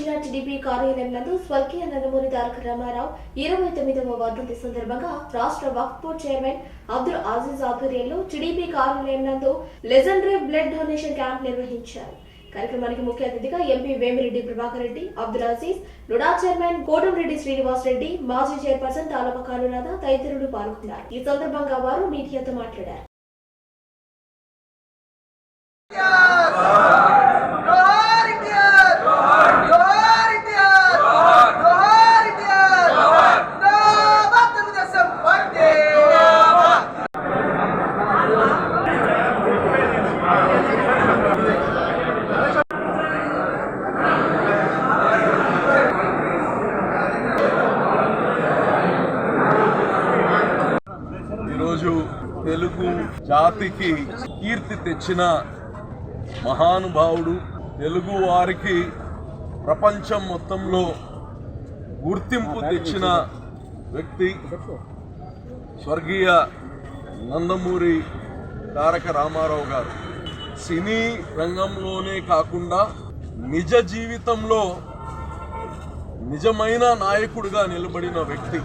జిల్లా టీడీపీ కార్యాలయం నందు స్వర్గీయ నందమూరి తారక రామారావు ఇరవై తొమ్మిదవ వర్ధంతి సందర్భంగా రాష్ట్ర వక్ఫ్ బోర్డ్ చైర్మన్ అబ్దుల్ ఆజీజ్ ఆధ్వర్యంలో టీడీపీ కార్యాలయం నందు లెజెండరీ బ్లడ్ డొనేషన్ క్యాంప్ నిర్వహించారు. కార్యక్రమానికి ముఖ్య అతిథిగా ఎంపీ వేమిరెడ్డి ప్రభాకర్ రెడ్డి అబ్దుల్ అజీజ్ లుడా చైర్మన్ కోటంరెడ్డి శ్రీనివాస్ రెడ్డి మాజీ చైర్పర్సన్ తాలవ కానునాథ తదితరులు పాల్గొన్నారు. ఈ సందర్భంగా వారు మీడియాతో మాట్లాడారు. తెలుగు జాతికి కీర్తి తెచ్చిన మహానుభావుడు తెలుగు వారికి ప్రపంచం మొత్తంలో గుర్తింపు తెచ్చిన వ్యక్తి స్వర్గీయ నందమూరి తారక రామారావు గారు. సినీ రంగంలోనే కాకుండా నిజ జీవితంలో నిజమైన నాయకుడిగా నిలబడిన వ్యక్తి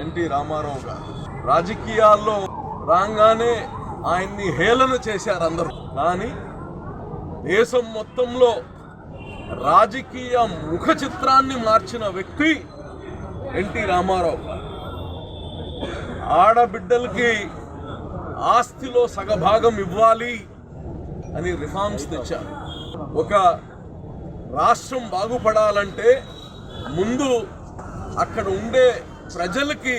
ఎన్టీ రామారావు గారు. రాజకీయాల్లో రాగానే ఆయన్ని హేళన చేశారు అందరూ కానీ దేశం మొత్తంలో రాజకీయ ముఖ చిత్రాన్ని మార్చిన వ్యక్తి ఎన్టీ రామారావు గారు. ఆడబిడ్డలకి ఆస్తిలో సగభాగం ఇవ్వాలి అని రిఫార్మ్స్ తెచ్చారు ఒక రాష్ట్రం బాగుపడాలంటే ముందు అక్కడ ఉండే ప్రజలకి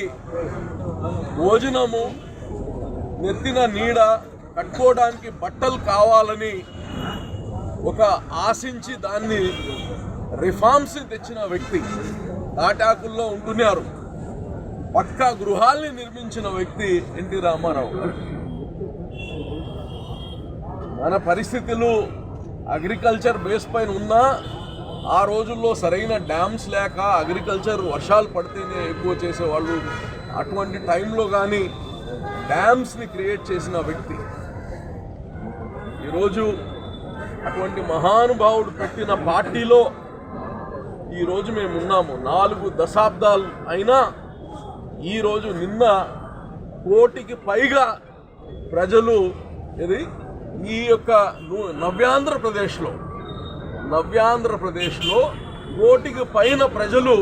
భోజనము నెత్తిన నీడ కట్టుకోవడానికి బట్టలు కావాలని ఒక ఆశించి దాన్ని రిఫార్మ్స్ తెచ్చిన వ్యక్తి తాటాకుల్లో ఉంటున్నారు. పక్క గృహాల్ని నిర్మించిన వ్యక్తి ఎన్టీ రామారావు. మన పరిస్థితులు అగ్రికల్చర్ బేస్ పైన ఉన్నా ఆ రోజుల్లో సరైన డ్యామ్స్ లేక అగ్రికల్చర్ వర్షాలు పడితేనే ఎక్కువ చేసేవాళ్ళు. అటువంటి టైంలో కానీ డ్యామ్స్ని క్రియేట్ చేసిన వ్యక్తి. ఈరోజు అటువంటి మహానుభావుడు పెట్టిన పార్టీలో ఈరోజు మేము ఉన్నాము. నాలుగు దశాబ్దాలు అయినా ఈరోజు నిన్న కోటికి పైగా ప్రజలు ఇది ఈ యొక్క నవ్యాంధ్రప్రదేశ్లో నవ్యాంధ్రప్రదేశ్లో కోటికి పైన ప్రజలు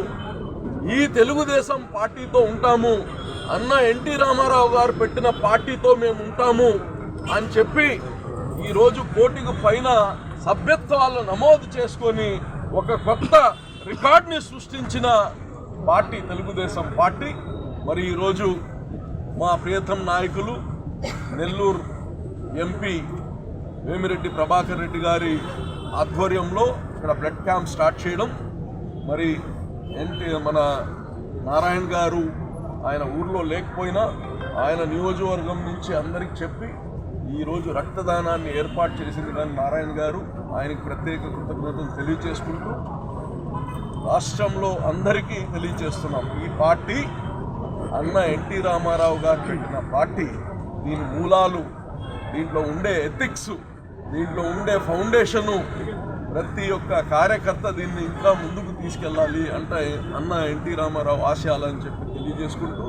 ఈ తెలుగుదేశం పార్టీతో ఉంటాము అన్న ఎన్టీ రామారావు గారు పెట్టిన పార్టీతో మేము ఉంటాము అని చెప్పి ఈరోజు కోటికి పైన సభ్యత్వాలను నమోదు చేసుకొని ఒక కొత్త రికార్డ్ని సృష్టించిన పార్టీ తెలుగుదేశం పార్టీ. మరి ఈరోజు మా ప్రియతం నాయకులు నెల్లూరు ఎంపీ వేమిరెడ్డి ప్రభాకర్ రెడ్డి గారి ఆధ్వర్యంలో ఇక్కడ బ్లడ్ క్యాంప్ స్టార్ట్ చేయడం. మరి ఏంటి మన నారాయణ గారు ఆయన ఊర్లో లేకపోయినా ఆయన నియోజకవర్గం నుంచి అందరికి చెప్పి ఈరోజు రక్తదానాన్ని ఏర్పాటు చేసింది కానీ నారాయణ గారు. ఆయనకి ప్రత్యేక కృతజ్ఞతలు తెలియజేసుకుంటూ రాష్ట్రంలో అందరికీ తెలియజేస్తున్నాం. ఈ పార్టీ అన్న ఎన్టీ రామారావు గారు పెట్టిన పార్టీ. దీని మూలాలు దీంట్లో ఉండే ఎథిక్స్ దీంట్లో ఉండే ఫౌండేషను ప్రతి ఒక్క కార్యకర్త దీన్ని ఇంకా ముందుకు తీసుకెళ్ళాలి అంటే అన్న ఎన్టీ రామారావు ఆశయాలని చెప్పి తెలియజేసుకుంటూ